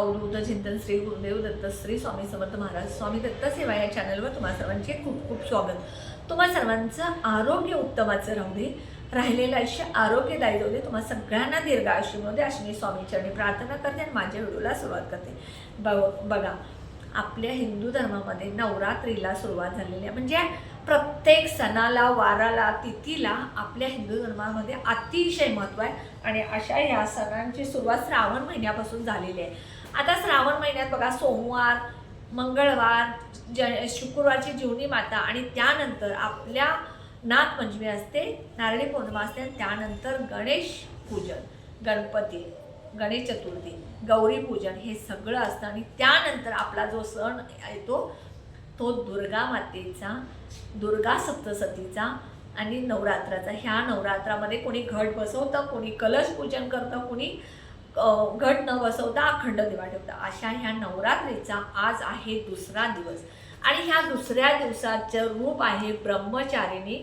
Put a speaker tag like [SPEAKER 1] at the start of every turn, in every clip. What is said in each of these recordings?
[SPEAKER 1] अवधूत चिंतन श्री गुरुदेव दत्त श्री स्वामी समर्थ महाराज स्वामी दत्त सेवा या चॅनलवर तुम्हा सर्वांचे खूप खूप स्वागत. तुम्हा सर्वांचं आरोग्य उत्तमाचं राहू दे. राहिलेलं आयुष्य आरोग्यदायी जाऊ दे. तुम्हा सगळ्यांना दीर्घ आयुष्यमध्ये अशी मी स्वामीचरणी प्रार्थना करते आणि माझ्या व्हिडिओला सुरुवात करते. ब बघा आपल्या हिंदू धर्मामध्ये नवरात्रीला सुरुवात झालेली आहे. म्हणजे प्रत्येक सणाला वाराला तिथीला आपल्या हिंदू धर्मामध्ये अतिशय महत्त्व आहे. आणि अशा ह्या सणांची सुरुवात श्रावण महिन्यापासून झालेली आहे. आता श्रावण महिन्यात बघा सोमवार मंगळवार ज शुक्रवारची जीवनी माता आणि त्यानंतर आपल्या नागपंचमी असते नारळी पौर्णिमा असते आणि त्यानंतर गणेश पूजन गणपती गणेश चतुर्थी गौरी पूजन हे सगळं असतं. आणि त्यानंतर आपला जो सण येतो तो दुर्गा मातेचा दुर्गा सप्तसतीचा आणि नवरात्राचा. ह्या नवरात्रामध्ये कोणी घट बसवतं कोणी कलश पूजन करतं कोणी घट न बसवता अखंड दिवा ठेवता. अशा ह्या नवरात्रीचा आज आहे दुसरा दिवस. आणि ह्या दुसऱ्या दिवसाचं रूप आहे ब्रह्मचारिणी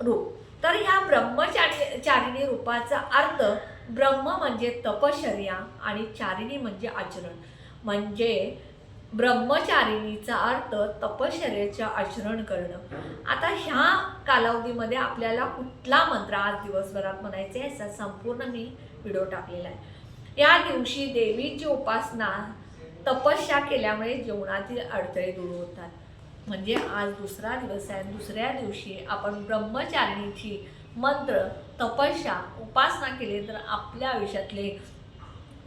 [SPEAKER 1] रूप. तर ह्या ब्रह्मचारी चारिणी रूपाचा अर्थ ब्रह्म म्हणजे तपश्चर्या आणि चारिणी म्हणजे आचरण. म्हणजे ब्रह्मचारिणीचा अर्थ तपश्चर्याचे आचरण करणं. आता ह्या कालावधीमध्ये आपल्याला कुठला मंत्र आज दिवसभरात म्हणायचा आहे याचा संपूर्ण मी व्हिडिओ टाकलेला आहे. या दिवशी देवीची उपासना तपस्या केल्यामुळे जीवनातील अडथळे दूर होतात. म्हणजे आज दुसरा दिवस आहे दुसऱ्या दिवशी आपण ब्रह्मचारिणीची मंत्र तपस्या उपासना केली तर आपल्या आयुष्यातले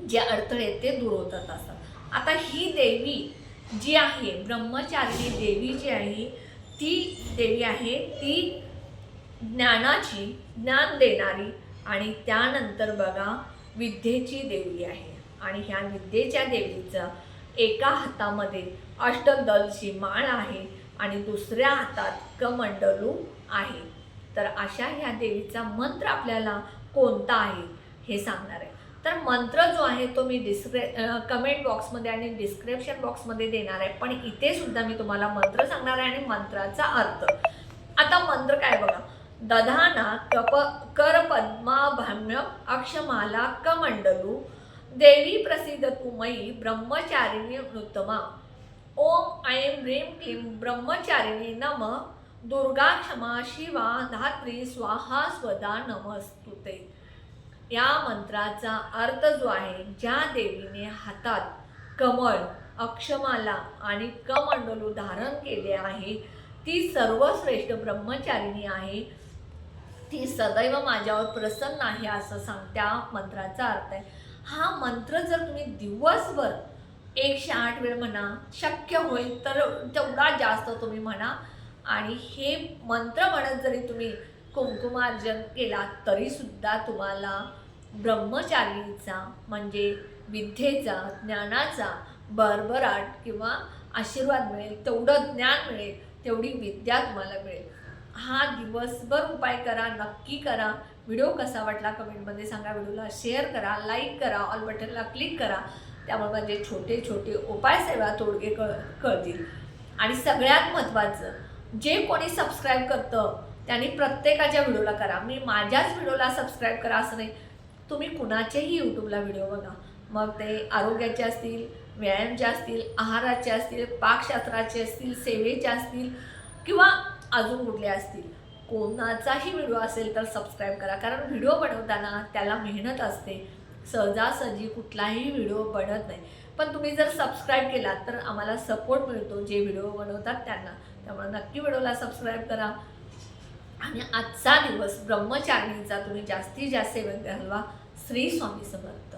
[SPEAKER 1] जे अडथळे ते दूर होतात असतात आता ही देवी जी आहे ब्रह्मचारिणी देवी जी आहे ती देवी आहे ती ज्ञानाची ज्ञान देणारी आणि त्यानंतर बघा विद्येची देवी आहे. आणि ह्या विद्येच्या देवीचं एका हातामध्ये अष्टदलची माळ आहे आणि दुसऱ्या हातात कमंडलू आहे. तर अशा ह्या देवीचा मंत्र आपल्याला कोणता आहे हे सांगणार आहे. तर मंत्र जो आहे तो मी डिस्क्रे कमेंट बॉक्समध्ये आणि डिस्क्रिप्शन बॉक्समध्ये देणार आहे. पण इथे सुद्धा मी तुम्हाला मंत्र सांगणार आहे आणि मंत्राचा अर्थ. आता मंत्र काय बघा. दधाना कप कर पद्माभाम्य अक्षमाला कमंडलू. देवी प्रसिद्ध तुमयी ब्रह्मचारिणी नृतमा ओम ऐं ह्रीं क्लीं ब्रह्मचारिणी नम. दुर्गा क्षमा शिवा धात्री स्वाहा स्वदा नमस्तुते. या मंत्राचा अर्थ जो आहे ज्या देवीने हातात कमळ अक्षमाला आणि कमंडलू धारण केले आहे ती सर्वश्रेष्ठ ब्रह्मचारिणी आहे. ती सदैव माझ्यावर प्रसन्न आहे असं सांग त्या मंत्राचा अर्थ आहे. हा मंत्र जर तुम्ही दिवसभर एकशे आठ वेळ म्हणा शक्य होईल तर तेवढा जास्त तुम्ही म्हणा. आणि हे मंत्र म्हणत जरी तुम्ही कुंकुमार्जन केला तरीसुद्धा तुम्हाला ब्रह्मचारीचा म्हणजे विद्येचा ज्ञानाचा भरभराट किंवा आशीर्वाद मिळेल तेवढं ज्ञान मिळेल तेवढी विद्या तुम्हाला मिळेल. हा दिवसभर उपाय करा नक्की करा. व्हिडिओ कसा वाटला कमेंटमध्ये सांगा. व्हिडिओला शेअर करा लाईक करा ऑल बटनला क्लिक करा. त्यामुळे माझे छोटे छोटे उपाय सेवा तोडगे कळ कळतील. आणि सगळ्यात महत्त्वाचं जे कोणी सबस्क्राईब करतं त्यांनी प्रत्येकाच्या व्हिडिओला करा. मी माझ्याच व्हिडिओला सबस्क्राईब करा असं नाही. तुम्ही कुणाचेही यूट्यूबला व्हिडिओ बघा. मग ते आरोग्याचे असतील व्यायामचे असतील आहाराचे असतील पाकशास्त्राचे असतील सेवेचे असतील किंवा अजून कुठले असतील. कोणाचाही व्हिडिओ असेल तर सबस्क्राईब करा. कारण व्हिडिओ बनवताना त्याला मेहनत असते. सहजासहजी कुठलाही व्हिडिओ बनत नाही. पण तुम्ही जर सबस्क्राईब केला तर आम्हाला सपोर्ट मिळतो जे व्हिडिओ बनवतात त्यांना. त्यामुळे नक्की व्हिडिओला सबस्क्राईब करा. आणि आजचा दिवस ब्रह्मचारिणीचा तुम्ही जास्तीत जास्त वेळ घालवा श्री स्वामी समर्थ.